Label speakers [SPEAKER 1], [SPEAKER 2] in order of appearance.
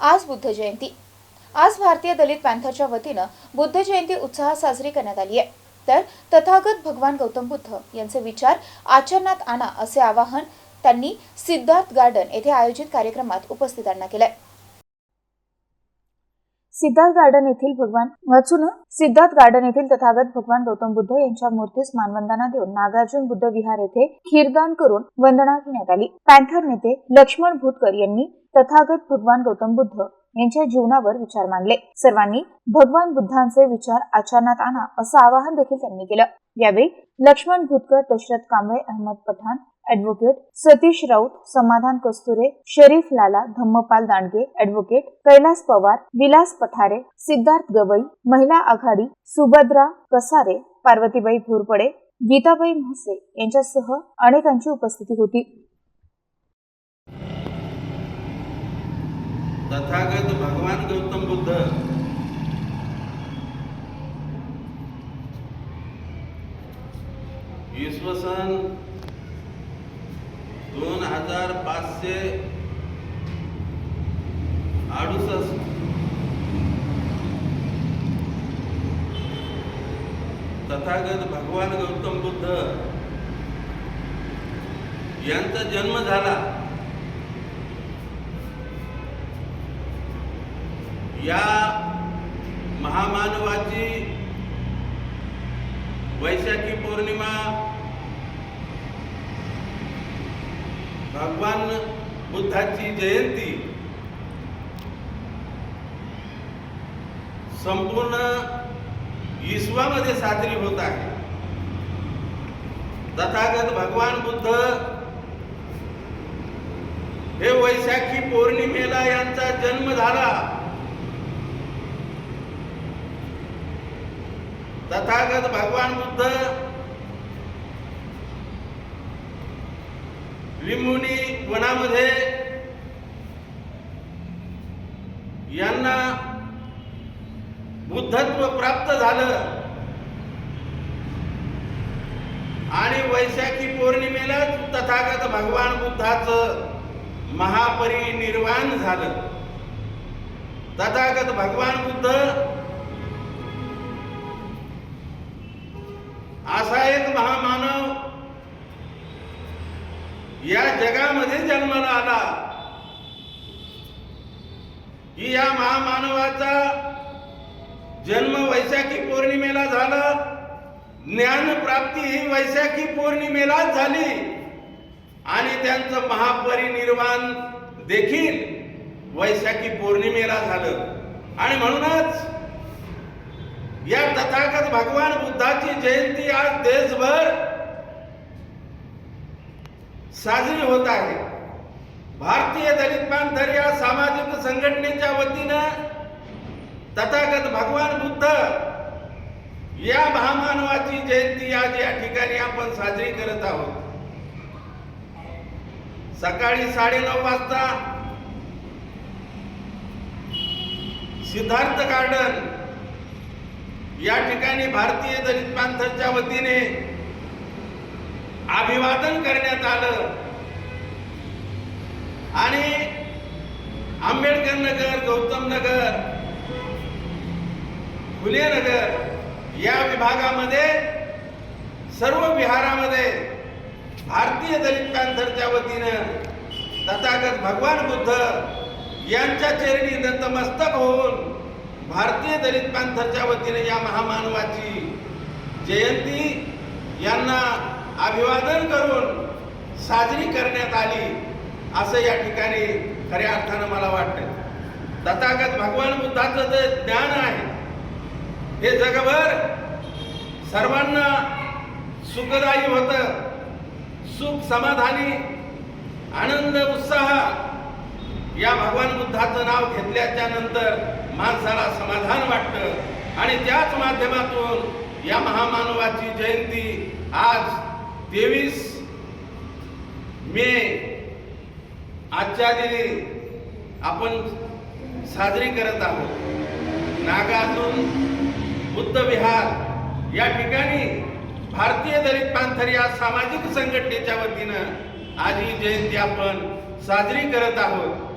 [SPEAKER 1] आज बुद्ध जयंती. आज भारतीय दलित पॅन्थरच्या वतीनं बुद्ध जयंती उत्साहात साजरी करण्यात आली आहे. तर तथागत भगवान गौतम बुद्ध यांचे विचार आचरणात आणा असे आवाहन त्यांनी सिद्धार्थ गार्डन येथे आयोजित कार्यक्रमात उपस्थितांना केलंय. सिद्धार्थ गार्डन येथील भगवान वाचून सिद्धार्थ गार्डन येथील तथागत भगवान गौतम बुद्ध यांच्या मूर्तीस मानवंदना देऊन नागार्जुन बुद्ध विहार येथे खीरदान करून वंदना घेण्यात आली. पॅन्थर नेते लक्ष्मण भूतकर यांनी तथागत भगवान गौतम बुद्ध यांच्या जीवनावर विचार मांडले. सर्वांनी भगवान बुद्धांचे विचार आचरणात आणा असं आवाहन देखील त्यांनी केलं. यावेळी लक्ष्मण भूतकर दशरथ कांबळे अहमद पठाण ऍडव्होकेट सतीश राऊत समाधान कस्तुरे शरीफ लाला धम्मपाल दांडगे ऍडव्होकेट कैलास पवार विलास पठारे सिद्धार्थ गवई महिला आघाडी सुभद्रा कसारे पार्वतीबाई घोरपडे गीताबाई म्हसे यांच्यासह अनेकांची उपस्थिती होती.
[SPEAKER 2] तथागत भगवान गौतम बुद्ध इसवी सन दोन हजार पाचशे अडुसष्ट. तथागत भगवान गौतम बुद्ध यांचा जन्म झाला. या महामानवाची वैशाखी पौर्णिमा भगवान बुद्धाची जयंती. संपूर्ण विश्वामध्ये साजरी होत आहे. तथागत भगवान बुद्ध हे वैशाखी पौर्णिमेला यांचा जन्म झाला. तथागत भगवान बुद्ध लिंबुनी वनामध्ये यांना बुद्धत्व प्राप्त झालं. आणि वैशाखी पौर्णिमेला तथागत भगवान बुद्धाचं महापरिनिर्वाण झालं. तथागत भगवान बुद्ध असा एक महामानव या जगामध्ये जन्माला आला की या महामानवाचा जन्म वैशाखी पौर्णिमेला झाला. ज्ञान प्राप्ती ही वैशाखी पौर्णिमेलाच झाली. आणि त्यांचं महापरिनिर्वाण देखील वैशाखी पौर्णिमेला झालं. आणि म्हणूनच या तथागत भगवान बुद्धाची जयंती आज देशभर साजरी होत आहे. भारतीय दलित बांधर या सामाजिक संघटनेच्या वतीनं तथागत भगवान बुद्ध या महामानवाची जयंती आज या ठिकाणी आपण साजरी करत आहोत. सकाळी साडेनऊ वाजता सिद्धार्थ गार्डन या ठिकाणी भारतीय दलित पांथरच्या वतीने अभिवादन करण्यात आलं. आणि आंबेडकर नगर गौतम नगर फुले नगर या विभागामध्ये सर्व विहारामध्ये भारतीय दलित पॅन्थरच्या वतीनं तथागत भगवान बुद्ध यांच्या चरणी नतमस्तक होऊन भारतीय दलित पॅन्थरच्या वतीने या महामानवाची जयंती यांना अभिवादन करून साजरी करण्यात आली असं या ठिकाणी खऱ्या अर्थानं मला वाटतं तथागत भगवान बुद्धाचं जे ज्ञान आहे हे जगभर सर्वांना सुखदायी होतं. सुख समाधानी आनंद उत्साह या भगवान बुद्धाचं नाव घेतल्याच्या नंतर माणसाला समाधान वाटतं. आणि त्याच माध्यमातून या महामानवाची जयंती आज तेवीस मे आजच्या दिनी आपण साजरी करत आहोत. नागार्जुन बुद्ध विहार या ठिकाणी भारतीय दलित पांथर या सामाजिक संघटनेच्या वतीनं आज ही जयंती आपण साजरी करत आहोत.